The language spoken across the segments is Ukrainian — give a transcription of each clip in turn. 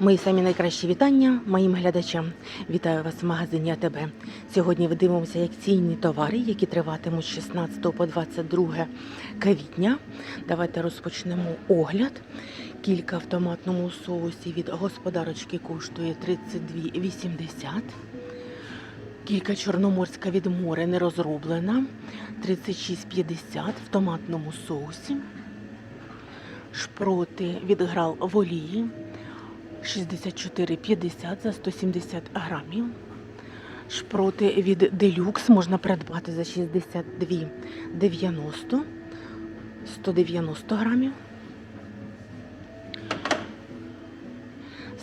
Мої самі найкращі вітання моїм глядачам. Вітаю вас в магазині АТБ. Сьогодні ви дивимося акційні товари, які триватимуть з 16 по 22 квітня. Давайте розпочнемо огляд. Кілька в томатному соусі від господарочки коштує 32,80. Кілька чорноморська від моря не розроблена 36,50 в томатному соусі. Шпроти від грал в олії 64,50 за 170 грамів. Шпроти від Делюкс можна придбати за 62,90 190 грамів.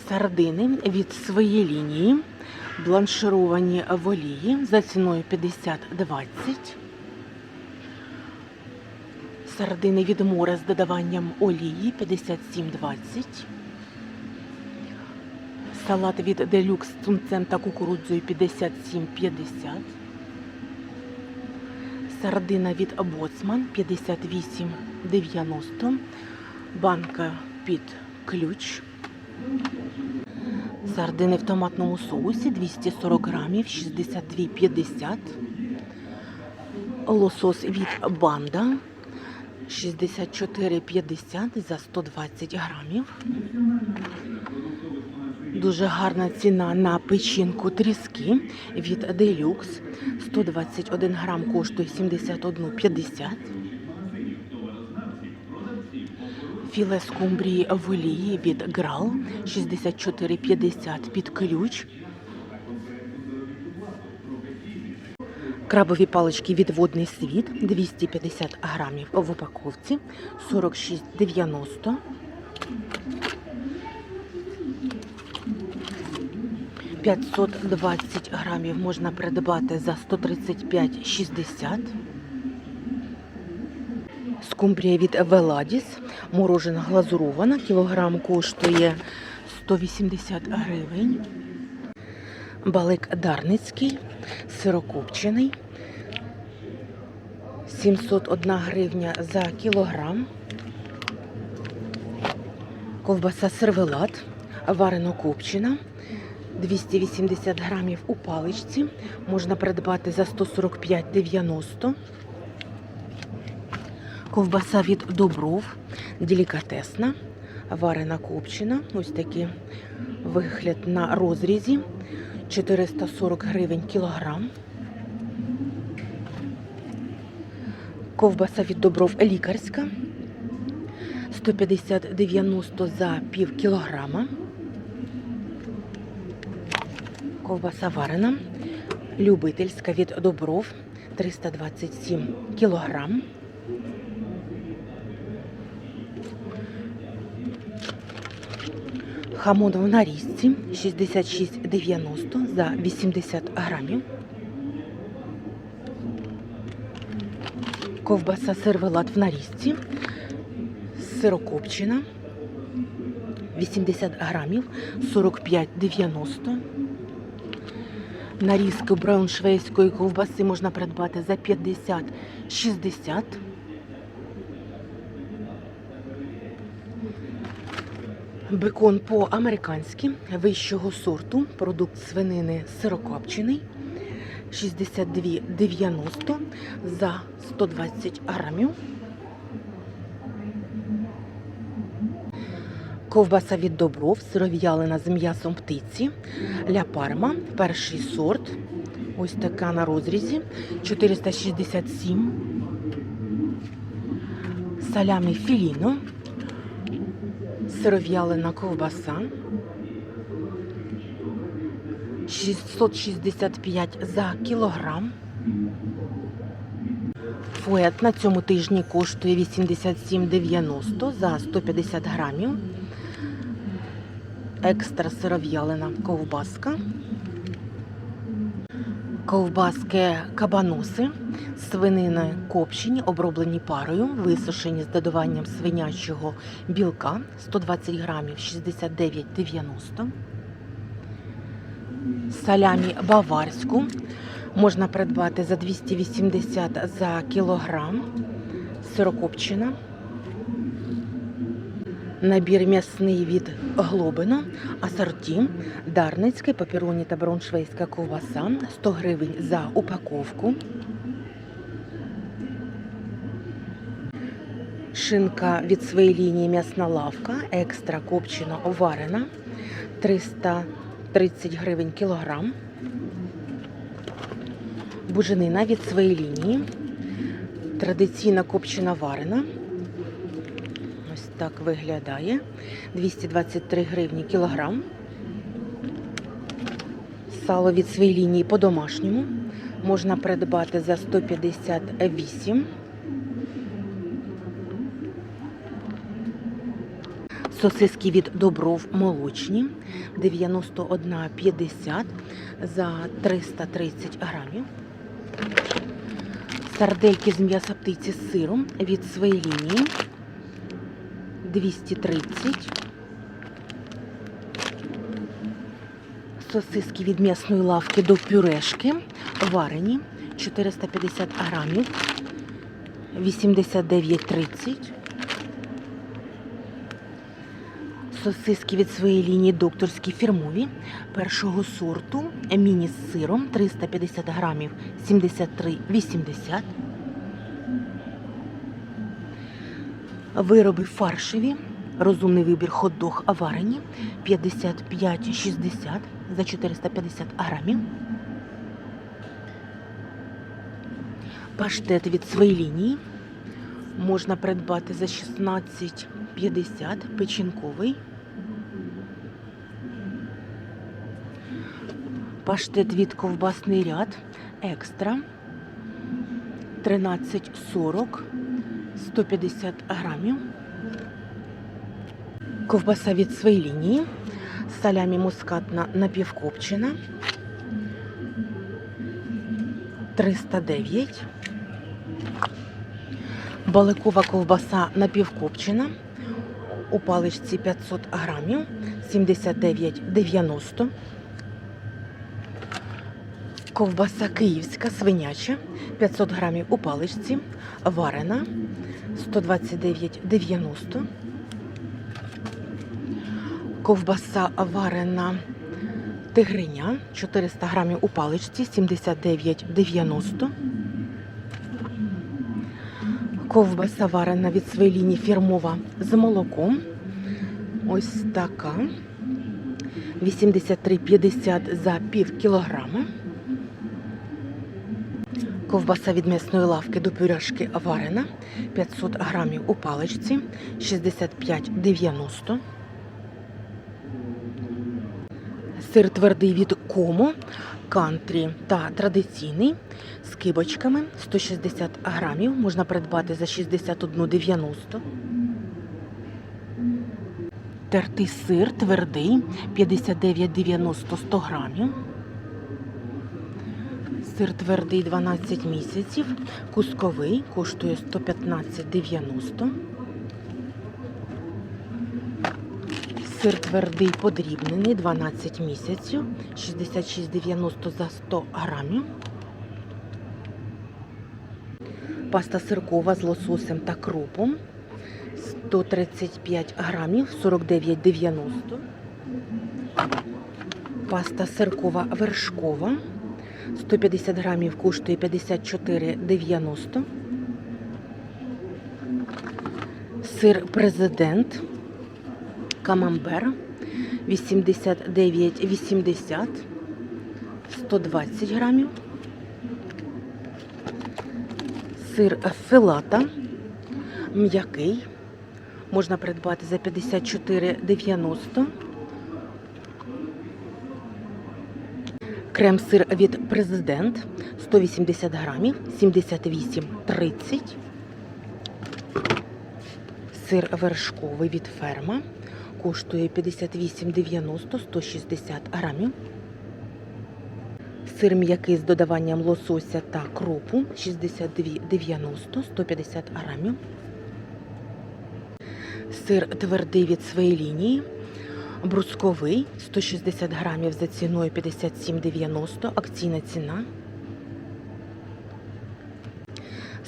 Сардини від своєї лінії бланшировані в олії за ціною 50,20. Сардини від моря з додаванням олії 57,20. Салат від Делюкс з тунцем та кукурудзою 57,50. Сардина від Боцман 58,90. Банка під ключ. Сардини в томатному соусі 240 грамів 62,50. Лосос від Банда 64,50 за 120 грамів. Дуже гарна ціна на печінку тріски від Делюкс. 121 грам коштує 71,50. Філе скумбрії в олії від Грал 64,50 під ключ. Крабові палички від водний світ 250 грамів в упаковці 46,90. П'ятсот двадцять грамів можна придбати за 135,60. Скумбрія від Веладіс, морожена глазурована, кілограм коштує 180 гривень. Балик Дарницький, сирокопчений, 701 гривня за кілограм. Ковбаса сервелат, варено копчена, 280 грамів у паличці. Можна придбати за 145,90. Ковбаса від Добров, делікатесна, варена копчена. Ось такий вигляд на розрізі. 440 гривень кілограм. Ковбаса від Добров лікарська. 150-90 за пів кілограма. Ковбаса варена. Любительська від Добров 327 кілограм. Хамон в нарізці 66,90 за 80 грамів. Ковбаса сервелат в нарізці. Сирокопчена 80 грамів 45,90. Нарізки брауншвейської ковбаси можна придбати за 50-60. Бекон по-американськи вищого сорту, продукт свинини сирокопчений 62,90 за 120 грамів. Ковбаса від Добров, сиров'ялина з м'ясом птиці, ля парма, перший сорт. Ось така на розрізі 467. Салямі філіно сиров'ялина ковбаса 665 за кілограм. Фует на цьому тижні коштує 87,90 за 150 грамів. Екстра сиров'ялина ковбаска. Ковбаски кабаноси, свинини копчені, оброблені парою, висушені з додаванням свинячого білка 120 грамів 69,90. Салямі баварську можна придбати за 280 за кілограм. Сирокопчена. Набір м'ясний від Глобино, асорті, Дарницьке, папероні та брауншвейська ковбаса 100 гривень за упаковку. Шинка від своєї лінії м'ясна лавка, екстра копчено оварена 330 гривень кілограм. Буженина від своєї лінії. Традиційна копчена варена. Так виглядає. 223 гривні кілограм. Сало від своєї лінії по-домашньому. Можна придбати за 158. Сосиски від Добров молочні 91,50 за 330 грамів. Сардельки з м'яса птиці з сиром від своєї лінії 230. Сосиски від м'ясної лавки до пюрешки варені 450 грамів 89,30. Сосиски від своєї лінії докторські фірмові першого сорту міні з сиром 350 грамів 73,80. Вироби фаршеві. Розумний вибір хот-дог варені 55,60 за 450 грамів. Паштет від своєї лінії можна придбати за 16,50 печінковий. Паштет від ковбасний ряд екстра 13,40 150 грамів. Ковбаса від своєї лінії. Салямі мускатна напівкопчена 309. Баликова ковбаса напівкопчена. У паличці 500 грамів 79,90. Ковбаса київська свиняча 500 грамів у паличці. Варена 129,90. Ковбаса варена тигриня 400 грамів у паличці 79,90. Ковбаса варена від своєї лінії фірмова з молоком. Ось така. 83,50 за пів кілограма. Ковбаса від м'ясної лавки до пюрешки варена 500 грамів у паличці 65,90. Сир твердий від Комо, кантрі та традиційний з кибочками 160 грамів. Можна придбати за 61,90. Тертий сир твердий 59,90 100 грамів. Сир твердий 12 місяців. Кусковий коштує 115,90. Сир твердий подрібнений 12 місяців, 66,90 за 100 грамів. Паста сиркова з лососем та кропом 135 грамів, 49,90. Паста сиркова вершкова 150 грамів коштує 54,90. Сир президент Камамбер 89,80 120 грамів. Сир филата м'який. Можна придбати за 54,90. Крем-сир від президент 180 грамів 78,30. Сир вершковий від ферма коштує 58,90 160 грамів. Сир м'який з додаванням лосося та кропу 62,90 150 грамів. Сир твердий від своєї лінії. Брусковий 160 грамів за ціною 57,90. Акційна ціна.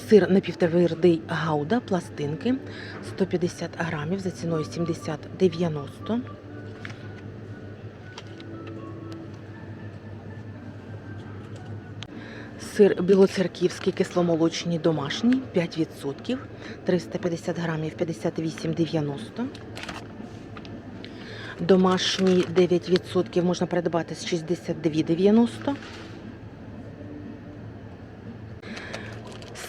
Сир напівтвердий гауда, пластинки 150 грамів за ціною 70,90. Сир білоцерківський кисломолочний домашній 5%, 350 грамів 58,90. Домашній 9% можна придбати з 62,90.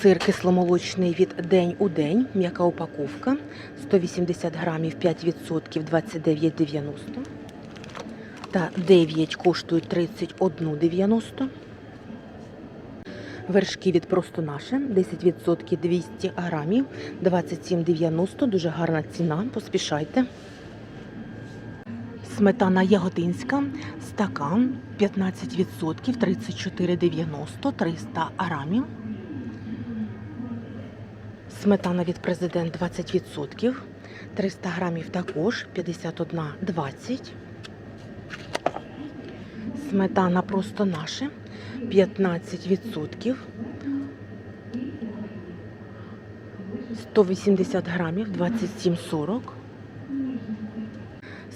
Сир кисломолочний від день у день, м'яка упаковка, 180 грамів 5% 29,90. Та 9 коштують 31,90. Вершки від просто наше 10% 200 грамів 27,90. Дуже гарна ціна. Поспішайте. Сметана ягодинська, стакан 15%, 34,90, 300 грамів. Сметана від президент 20%, 300 грамів також 51,20. Сметана просто наше 15%. 180 грамів 27,40.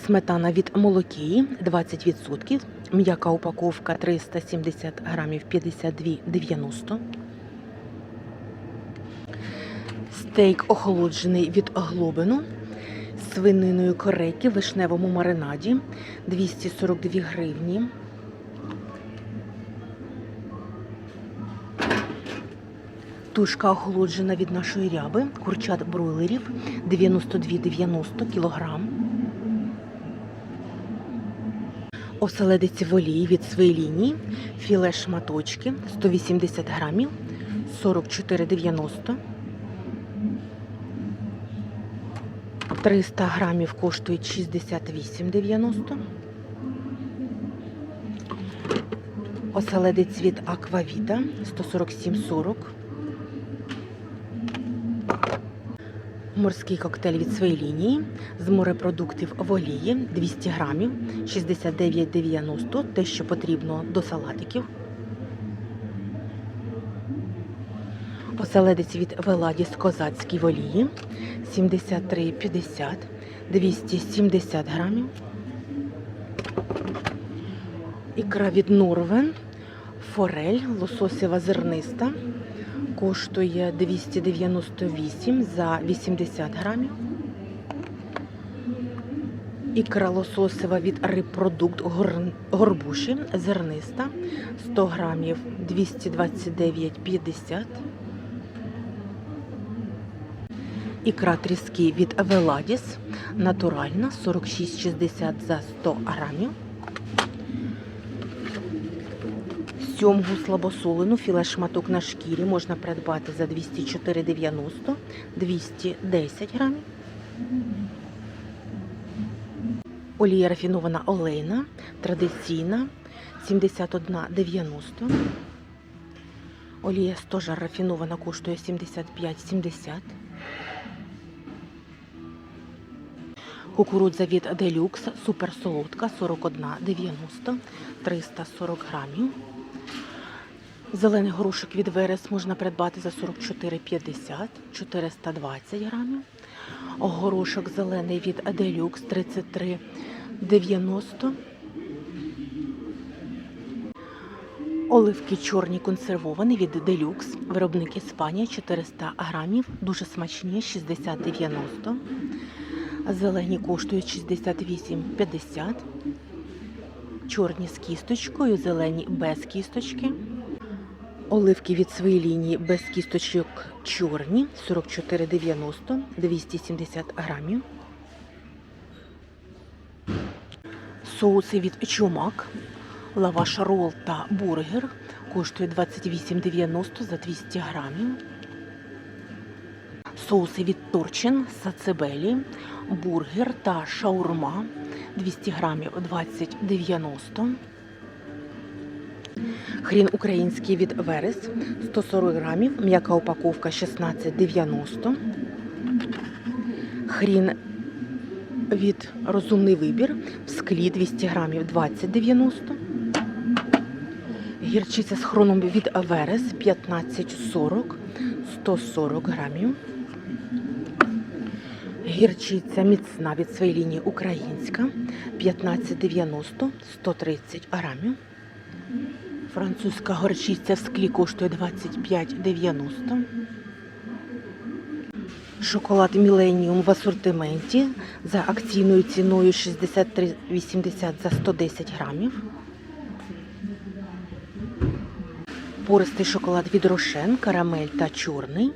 Сметана від молокії 20%. М'яка упаковка 370 грамів 52,90. Стейк охолоджений від глобину з свининою корейки в вишневому маринаді 242 гривні. Тушка охолоджена від нашої ряби, курчат бройлерів 92,90 кілограм. Оселедець в олії від своєї лінії, філе шматочки 180 грамів 44,90. 300 грамів коштують 68,90. Оселедець від Аквавіта 147,40. Морський коктейль від своєї лінії з морепродуктів в олії 200 грамів 69,90. Те, що потрібно до салатиків. Оселедець від Веладіс козацький в олії 73,50, 270 грамів. Ікра від Норвен, форель, лососєва зерниста. Коштує 298 за 80 грамів. Ікра лососева від рибпродукт горбуші зерниста 100 грамів 229,50. Ікра тріски від Веладіс натуральна 46,60 за 100 грамів. Сьомгу слабосолену філе шматок на шкірі можна придбати за 204,90 210 грамів. Олія рафінована олейна, традиційна 71,90. Олія стожар рафінована коштує 75,70. Кукурудза від Делюкс суперсолодка 41,90 340 грамів. Зелений горошок від Верес можна придбати за 44,50 420 грамів. Горошок зелений від Делюкс 33,90. Оливки чорні консервовані від Делюкс. Виробник Іспанія 400 грамів. Дуже смачні 60,90. Зелені коштують 68,50. Чорні з кісточкою, зелені без кісточки. Оливки від своєї лінії без кісточок чорні 44,90, 270 грамів. Соуси від чумак, лаваш рол та бургер коштує 28,90 за 200 грамів. Соуси від Торчин, сацебелі, бургер та шаурма 200 грамів 20,90. Хрін український від Верес 140 грамів, м'яка упаковка 16,90. Хрін від розумний вибір в склі 200 грамів 20,90. Гірчиця з хроном від Верес 15,40, 140 грамів. Гірчиця міцна від своєї лінії українська 15,90 130 грамів. Французька горчиця в склі коштує 25,90. Шоколад Міленіум в асортименті за акційною ціною 63,80 за 110 грамів. Пористий шоколад від Рошен, карамель та чорний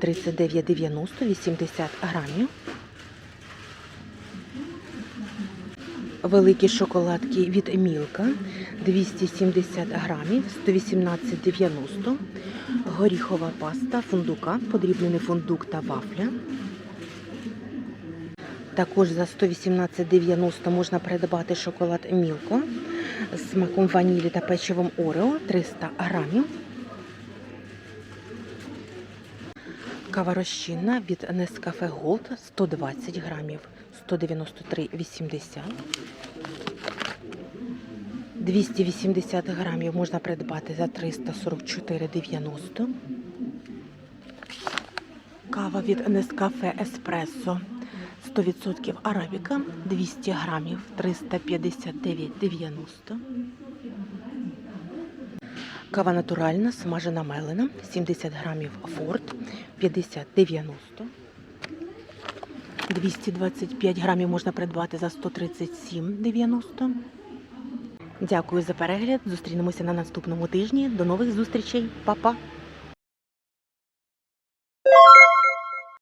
39,90 80 грамів. Великі шоколадки від Мілка 270 грамів 118,90. Горіхова паста, фундука, подрібнений фундук та вафля. Також за 118,90 можна придбати шоколад Мілко з смаком ванілі та печивом Орео 300 грамів. Кава розчинна від Nescafe Gold 120 грамів 193,80. 280 грамів можна придбати за 344,90. Кава від Nescafe Espresso 100% арабіка 200 грамів 359,90. Кава натуральна, смажена мелена 70 грамів Форд 50,90. 225 грамів можна придбати за 137,90. Дякую за перегляд. Зустрінемося на наступному тижні. До нових зустрічей. Па-па!